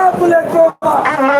Catholic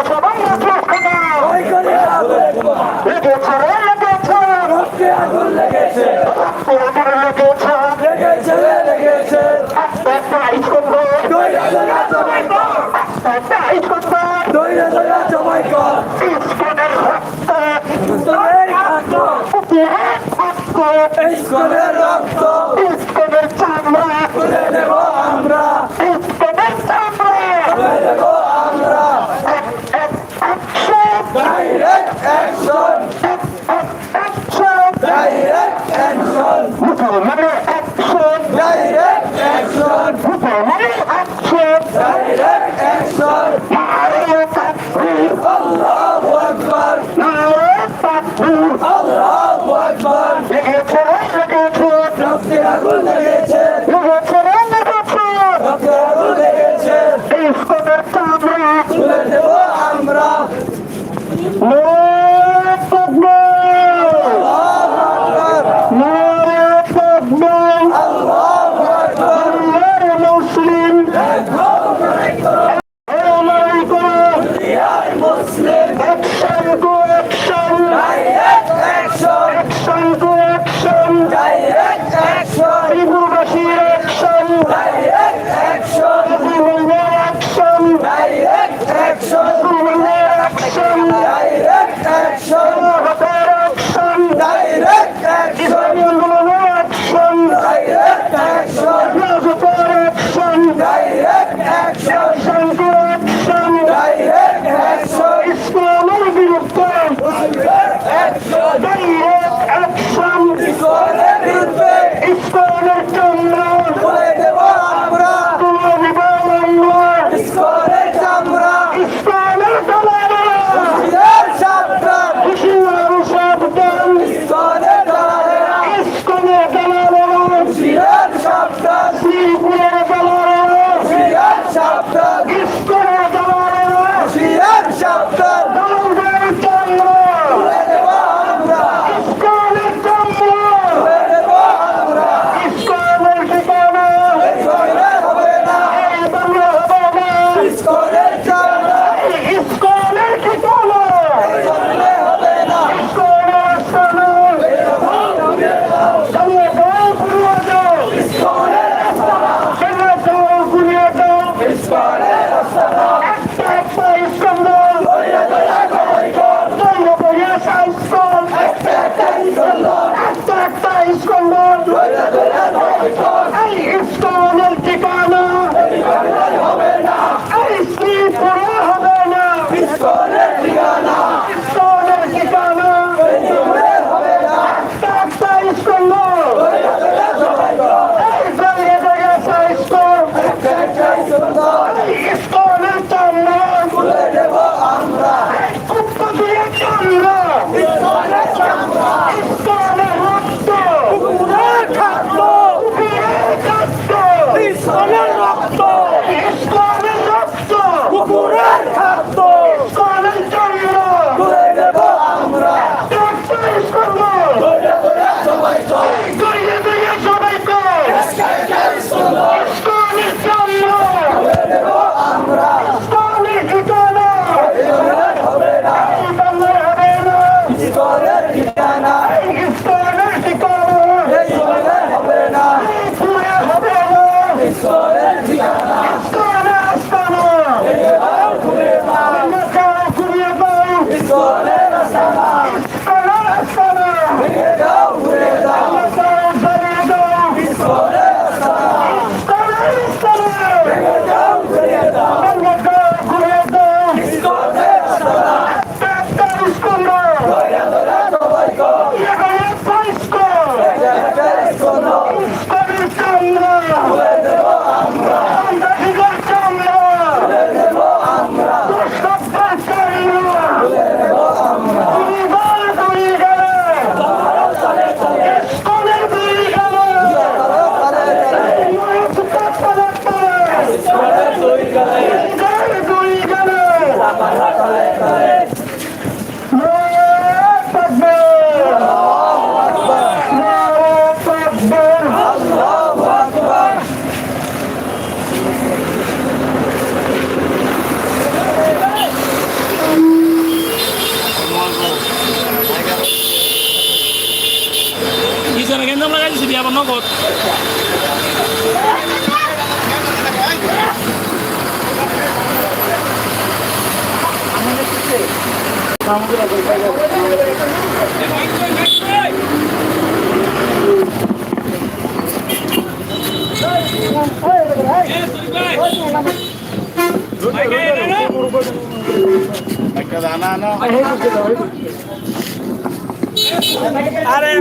আরে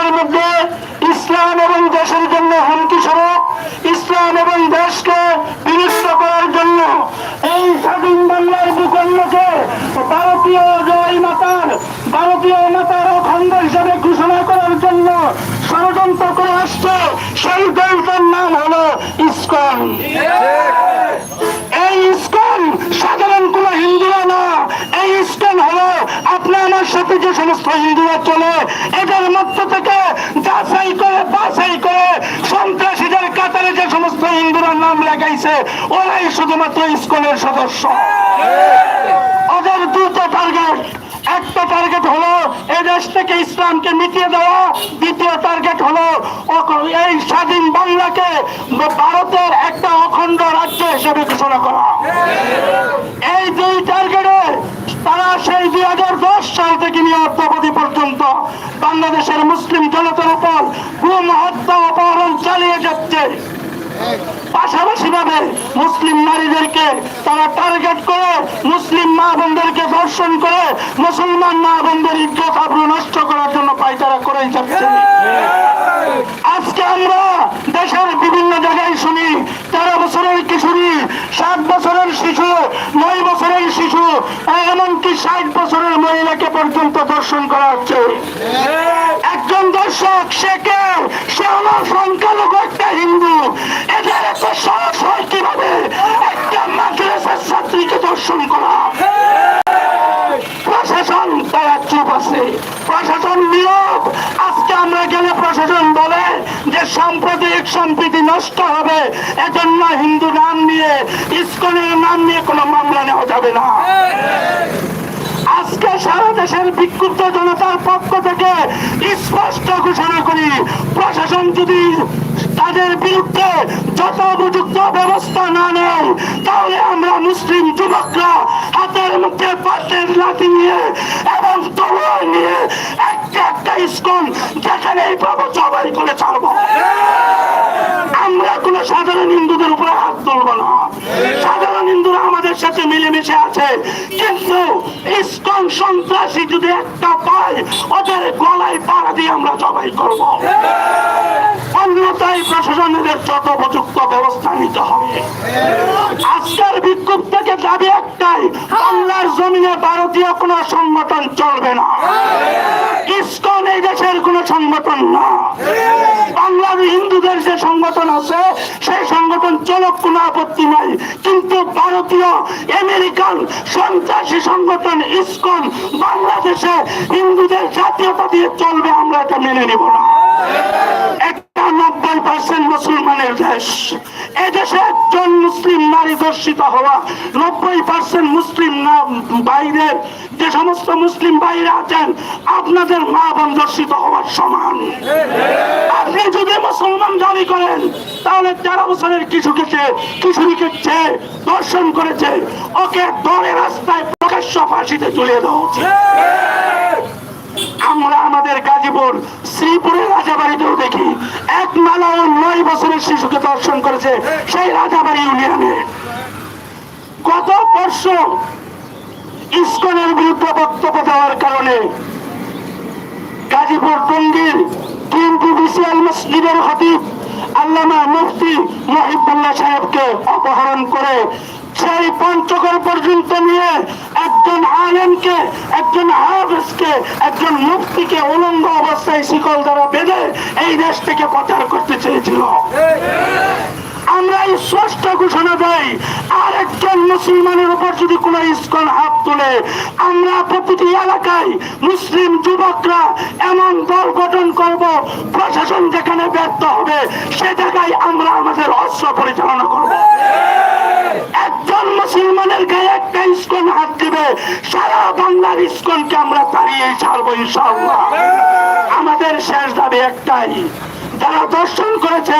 বাংলাদেশের মধ্যে ইসলাম এবং দেশের জন্য হুমকি স্বরূপ ইসলাম এবং দেশকে বিনষ্ট করার জন্য এই স্বাধীন বাংলার ভূখণ্ডকে ভারতীয় জয় মাতার, ভারতীয় মাতার অখণ্ড হিসাবে ঘোষণা করার জন্য ষড়যন্ত্র করে আসছে। সেই দলটার নাম হলো ইসকন। এই ইস্কন সাধারণ কোন হিন্দুরা না। এই ইস্কন হলো আপনি আমার সাথে যে সমস্ত হিন্দুরা চলে, এদের মধ্য থেকে যাচাই করে, বাছাই করে সন্ত্রাসীদের কাতারে যে সমস্ত হিন্দুরা নাম লাগাইছে, ওরাই শুধুমাত্র ইস্কনের সদস্য। ওদের দুটো টার্গেট একটা টার্গেট হলো এই দেশ থেকে ইসলামকে মিটিয়ে দেওয়া, দ্বিতীয় টার্গেট হলো এই স্বাধীন বাংলাকে ভারতের একটা অখণ্ড রাজ্য হিসেবে ঘোষণা করা। এই দুই টার্গেটে তারা সেই দুই হাজার দশ সাল থেকে নিয়ে অদ্যাবধি পর্যন্ত বাংলাদেশের মুসলিম জনতার উপর গুম হত্যা অপহরণ চালিয়ে যাচ্ছে। পাশাপাশি ভাবে মুসলিম নারীদেরকে তারা টার্গেট করে মুসলিম মা বোনদেরকে ধর্ষণ করে মুসলমান মা বোনদের ইজ্জত আবরু নষ্ট করার জন্য পায়তারা করেই যাচ্ছে। আজকে আমরা দেশের বিভিন্ন জায়গায় শুনি, তেরো বছরের কিশোরী, সাত বছরের শিশু, নয় বছরের শিশু এমনকি ষাট বছরের মহিলাকে পর্যন্ত দর্শন করা হচ্ছে। একজন দর্শক, সে কে? সে আমার সংখ্যালঘু একটা হিন্দু। এদের এত সাহস হয় কীভাবে? একটা মাদ্রাসার ছাত্রীকে দর্শন করা। প্রশাসন, তারা চুপ আছে প্রশাসন নিয়োগ আজকে আমরা গেলে প্রশাসন বলে যে সাম্প্রদায়িক সম্প্রীতি নষ্ট হবে। এজন্য হিন্দু নাম নিয়ে, ইস্কনের নাম নিয়ে কোনো মামলা নেওয়া যাবে না। আজকে সারা দেশের বিক্ষুব্ধ জনতার পক্ষ থেকে স্পষ্ট ঘোষণা করি, প্রশাসন যদি তাদের বিরুদ্ধে যত উপযুক্ত ব্যবস্থা না নেয়, তাহলে আমরা মুসলিম যুবকরা হাতের মধ্যে পাটের লাঠি নিয়ে এবং তলোয়ার নিয়ে একটা একটা স্কুল যেখানে এই পাবো সবাই করে ছাড়বো। আমরা কোন সাধারণ হিন্দুদের উপরে হাত তুলবো না। সাধারণ হিন্দুরা আমাদের সাথে মিলেমিশে আছে, কিন্তু ইস্কন সন্ত্রাসী যদি একটা পায় ওদের গলায় পাড়া দিয়ে আমরা জবাই করব। অন্যথায় প্রশাসনের যত উপযুক্ত ব্যবস্থা নিতে হবে। আজকের বিক্ষোভ থেকে দাবি একটাই, বাংলার জমিনে ভারতীয় কোন সংগঠন চলবে না। ইস্কন এই দেশের কোন সংগঠন না। বাংলার হিন্দুদের যে সংগঠন আছে, সেই সংগঠন চলক কোনো আপত্তি নাই। কিন্তু ভারতীয় আমেরিকান সন্ত্রাসী সংগঠন ইস্কন বাংলাদেশে হিন্দুদের জাতীয়তা দিয়ে চলবে, আমরা এটা মেনে নিব না। নব্বই পার্সেন্ট মুসলমানের দেশ। এদেশে একজন মুসলিম নারী ধর্ষিত হওয়া, নব্বই পার্সেন্ট মুসলিম না বাইরের যে সমস্ত মুসলিম বাইরে আছেন, আপনাদের মা বোন ধর্ষিত হওয়ার সমান। আপনি যদি মুসলমান দাবি করেন, তাহলে তেরো বছরের চেয়ে কিশোরীকে চেয়ে দর্শন করেছে, ওকে দলে রাস্তায় প্রকাশ্য ফাঁসিতে ঝুলিয়ে দেওয়া উচিত। আমরা আমাদের গাজীপুর শ্রীপুরের রাজাবাড়িতেও দেখি। এক মালা ও নয় বছরের শিশুকে দর্শন করেছে সেই রাজাবাড়ি ইউনিয়নে। গত পরশু ইস্কনের বিরুদ্ধে বক্তব্য দেওয়ার কারণে গাজীপুর টঙ্গীর বিএনপি বিসিএল মসজিদের হতিব আল্লামা মুফতি মহিবুল্লাহ সাহেবকে অপহরণ করে সেই পঞ্চগড় পর্যন্ত নিয়ে একজন আলেমকে, একজন হাফেজকে, একজন মুফতিকে উলঙ্গ অবস্থায় শিকল দ্বারা বেঁধে এই দেশ থেকে প্রচার করতে চেয়েছিল। আমরা এই স্পষ্ট ঘোষণা আর একজন মুসলমানের উপর যদি কোন ইস্কন হাত তুলে, আমরা প্রতিটি এলাকায় মুসলিম যুবকরা এমন দল গঠন করব, প্রশাসন যেখানে ব্যর্থ হবে, সে জায়গায় আমরা আমাদের অস্ত্র পরিচালনা করব। একজন সারা বাংলার ইস্কনকে আমরা তাড়িয়ে ছাড়বো ইনশাআল্লাহ। আমাদের শেষ দাবি একটাই যারা দর্শন করেছে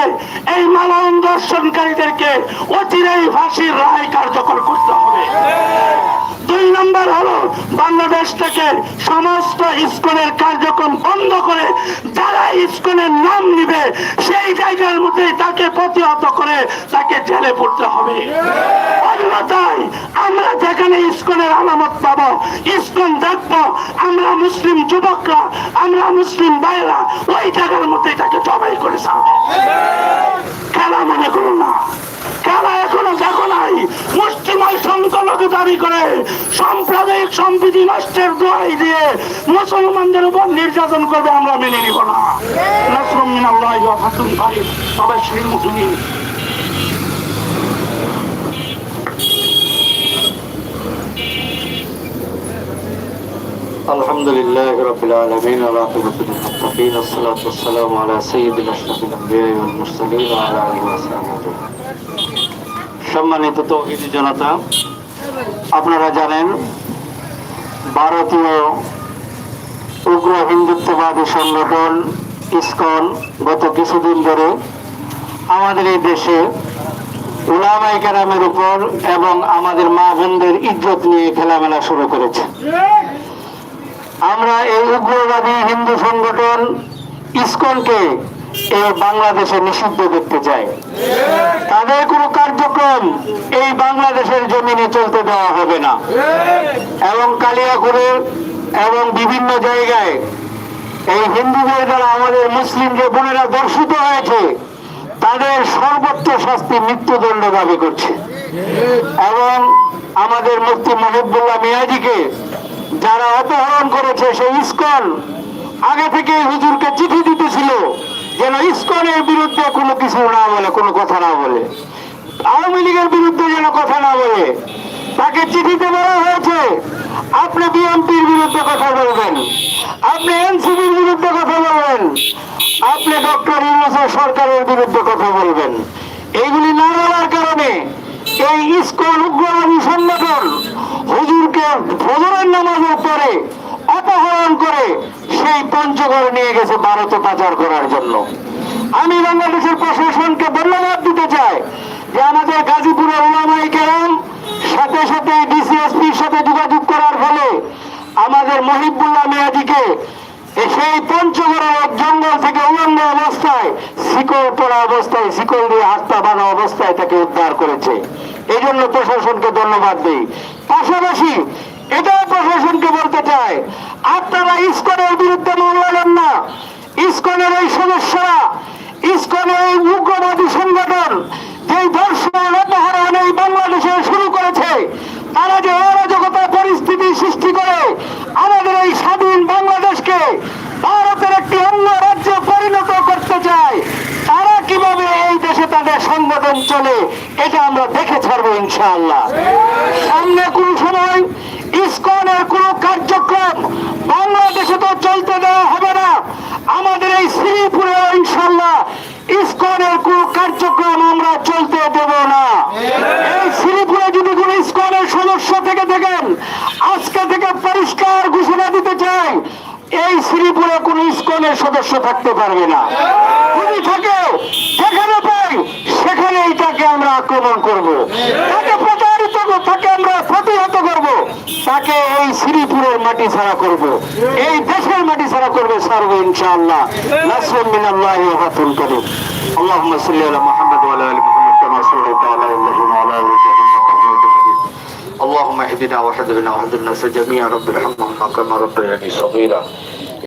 এই মালায়ন দর্শনকারীদেরকে অচিরেই ফাঁসির রায় কার্যকর করতে হবে। দুই নম্বর হলো বাংলাদেশ থেকে সমস্ত স্কুলের কার্যক্রম বন্ধ করে যারা স্কুলের নাম নিবে সেই জায়গার মধ্যে তাকে প্রতিহত করে তাকে জেলে পড়তে হবে। স্কুলের আলামত পাবো স্কুল দেখব, আমরা মুসলিম যুবকরা, আমরা মুসলিম ভাইরা ওই জায়গার মধ্যে তাকে জবাই করে খেলা মনে করো না। দিয়ে মুসলমানদের উপর নির্যাতন করবে আমরা মেনে নিব না। শ্রী الحمد لله رب العالمين والعاقبة للمتقين والصلاة والسلام على سيد أشرف الأنبياء والمرسلين وعلى آله وصحبه أجمعين। সম্মানিত তৌহিদি জনতা আপনারা জানেন ভারতীয় উগ্র হিন্দুত্ববাদী সংগঠন ইসকন গত কিছুদিন ধরে আমাদের এই দেশে উলামাই কেরামের উপর এবং আমাদের মা বোনদের ইজ্জত নিয়ে খেলামেলা শুরু করেছে আমরা এই উগ্রবাদী হিন্দু সংগঠন ইসকনকে এই বাংলাদেশে নিষিদ্ধ দেখতে চাই। তাদের কোনো কার্যক্রম এই বাংলাদেশের জমিনে চলতে দেওয়া হবে না। এবং কালিয়াকুড়ের এবং বিভিন্ন জায়গায় এই হিন্দুদের দ্বারা আমাদের মুসলিম যে বোনেরা দর্শিত হয়েছে, তাদের সর্বোচ্চ শাস্তি মৃত্যুদণ্ড দাবি করছে। এবং আমাদের মুক্তি মহিবুল্লাহ মিয়াজিকে যারা অপহরণ করেছে সেই ইস্কন আগে থেকে হুজুরকে চিঠি দিতেছিল যেন ইস্কনের বিরুদ্ধে কোনো কিছু না বলে, কোনো কথা না বলে। আওয়ামী লীগের বিরুদ্ধে যেন কথা না বলে। তাকে চিঠিতে বলা হয়েছে, আপনি বিএনপির বিরুদ্ধে কথা বলবেন। আপনি এনসিপির বিরুদ্ধে কথা বলবেন। আপনি ডক্টর ইউনুসের সরকারের বিরুদ্ধে কথা বলবেন। এইগুলি না বলার কারণে এই ইস্কন উগ্রবাদী সংগঠন হুজুরকে ফজরের নামাজের পরে অপহরণ করে সেই পঞ্চগড় নিয়ে গেছে ভারতে পাচার করার জন্য। আমি বাংলাদেশের প্রশাসনকে ধন্যবাদ দিতে চাই যে আমাদের গাজীপুরের ওলামাই কেরাম সাথে সাথে ডিসিএসপির সাথে যোগাযোগ করার ফলে আমাদের মহিবুল্লাহ মেয়াদিকে সেই পঞ্চগড়ের জঙ্গল থেকে উলঙ্গ অবস্থায় শিকল পড়া অবস্থায় শিকল দিয়ে হাত বাঁধা অবস্থায় তাকে উদ্ধার করেছে। এই জন্য প্রশাসনকে ধন্যবাদ দিই। পাশাপাশি এটাও প্রশাসনকে বলতে চাই, আপনারা ইস্কনের বিরুদ্ধে মামলা না। ইস্কনের এই সদস্যরা, ইস্কনের এই উগ্রবাদী সংগঠন, যেই ধর্ষণ অপহরণ এই বাংলাদেশে শুরু করেছে তারা যে পরিস্থিতি সৃষ্টি করে, আমাদের এই স্বাধীন বাংলাদেশকে ভারতের একটি অন্য রাজ্যে পরিণত করতে চায়, তারা কীভাবে এই দেশে তাদের সংগঠন চলে, এটা আমরা দেখে ছাড়বো ইনশাআল্লাহ। সামনে কোন সময় ইসকনের কোন কার্যক্রম বাংলাদেশে তো চলতে দেওয়া হবে না। আমাদের এই শ্রীপুরে ইনশাল্লাহ ইসকনের কোন কার্যক্রম আমরা চলতে দেব না। এই শ্রীপুরে যদি কোন ইস্কনের সদস্য থেকে থাকেন, আজকে থেকে পরিষ্কার ঘোষণা দিতে চাই, এই শ্রীপুরে কোন ইস্কনের সদস্য থাকতে পারবে না। যদি থাকে সেখানে পাই, সেখানেই তাকে আমরা আক্রমণ করব। তাকে তাকে আমরা প্রতিহত করব তাকে এই শ্রীপুরের মাটি ছাড়া করব এই দেশের মাটি ছাড়া করবে সারবো ইনশাআল্লাহ নাসরুম মিনাল্লাহি ওয়া ফাতুন কারীম اللهم صل على محمد وعلى ال محمد كما صليت على ابراهيم وعلى ال ابراهيم انك حميد مجيد اللهم اهدنا واهدنا واهد الناس جميعا رب ارحمهم كما ربياني صغيرا